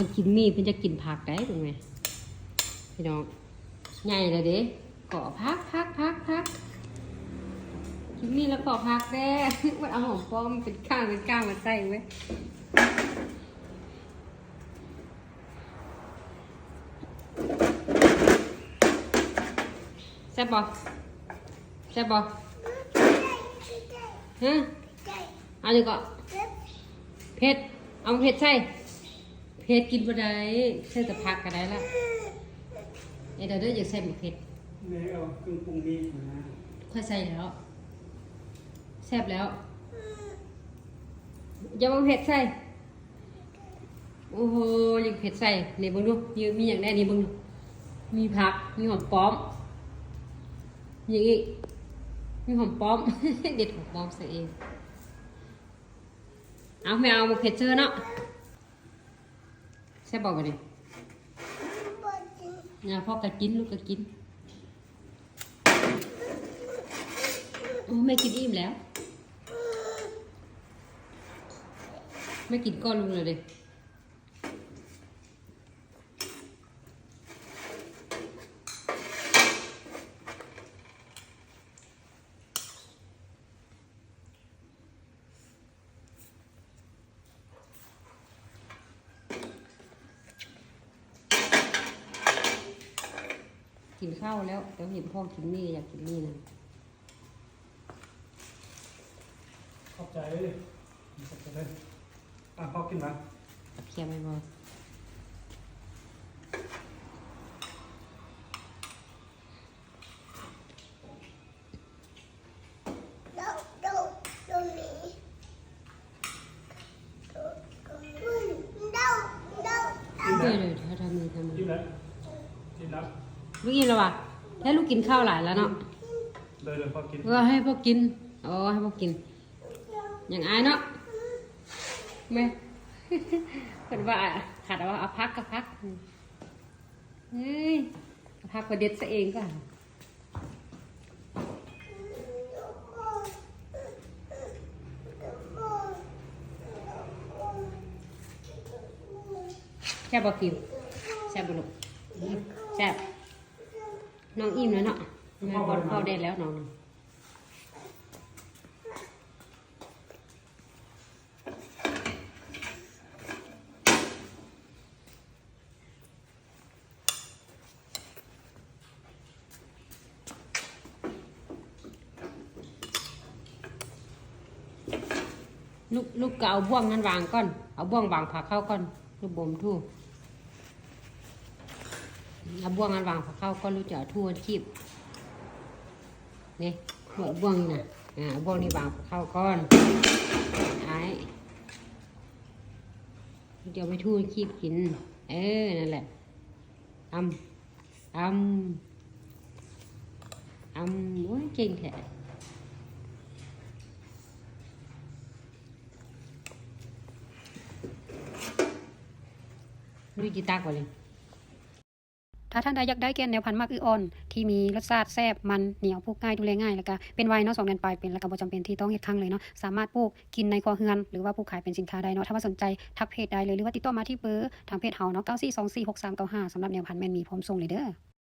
คนกินมีเพิ่นจะกินผักได้ถูกไหมพี่น้องใหญ่เลยเด้เกาะพักพักพักพักกินมีแล้วเกาะพักแด้ว่าเอาหอมป้อมเป็นข้างเป็นก้างมาใส่ไว้แซ่บบ่แซ่บบ่ฮะเอันนี้ก็เผ็ดเอาเผ็ดใส่เผ็ดกินบ่ได้ใส่แต่ผักก็ได้ละเอ้ยเดี๋ยวเด้ออยากใส่หมกเผ็ดแม่เอาเครื่องปรุงดีนะค่อยใส่แล้วแซ่บแล้วอย่ามาเผ็ดใส่โอ้โหยังเผ็ดใส่นี่เบิ่งดูมีมีอย่างแน่นี่เบิ่งดูมีผักมีหอมป้อมมีอย่างอีกมีหอมป้อม เด็ดหอมป้อมใส่เองเอาไม่เอามาเผ็ดเจอเนาะ ใช่บอกกันดิเนี่ยพ่อก็กินลูกก็กินโอ้ไม่กินอิ่มแล้ว ไม่กินก้อนลุงเลยดิ กินข้าวแล้วแต่เห็นพ่อกินนี่อยากกินนี่นะขอบใจเลยขอบใจเลยอะพอกินนะกับเคียมไม่บอกินเดี๋แล้ยววเดี๋ยวทำมือทำมือกินแล้วกินแล้ว ลูกกินแล้ววะแล้วลูกกินข้าวหลายแล้วเนาะเลยเลยพอกินเออให้พวกกินโอ้ให้พวกกิน อย่างอายเนาะแม่เป็นว่าขาดเอาเอาพักกับพักเฮ้ยเอาพักประเด็ดซะเองก็แซ่บบ่กิวแซ่บบ่ลูกแซ่บ น้องอิ่มแล้วเนาะแม่บอลเข้าได้แล้วน้องลูกลูกก็เอาบ่วงนั้นวางก่อน เอาบ่วงวางผักเข้าก่อน ลูกบ่มทู่ เอาบ่วงนั้นวางผักเข้าก่อนลูกจะเอาทู่คีบนี่หัวบ่วงนี่นะอ่าบ่วงนี้วางผักเข้าก่อนไอ้ลูกจะเอาไปทู่คีบกิน เออ นั่นแหละอำอำอำโอ้ยเก่งแท้ลูกีตาร์ก่อนเลย ถ้าท่านใดอยากได้แกนแนวพันธุ์มากอืออ่อน ที่มีรสชาติแซ่บมันเหนียวปลูกง่ายดูแลง่ายแล้วก็เป็นไวเนาะสองเดือนปลายเป็นแล้วก็บ่จำเป็นที่ต้องเฮ็ดครั้งเลยเนาะสามารถปลูกกินในครัวเรือน หรือว่าปลูกขายเป็นสินค้าได้เนาะถ้าว่าสนใจทักเพจได้เลยหรือว่าติดต่อมาที่เบอร์ทางเพจเฮาเนาะ94246395สำหรับแนวพันธุ์แม่นมีพร้อมส่งเลยเด้อ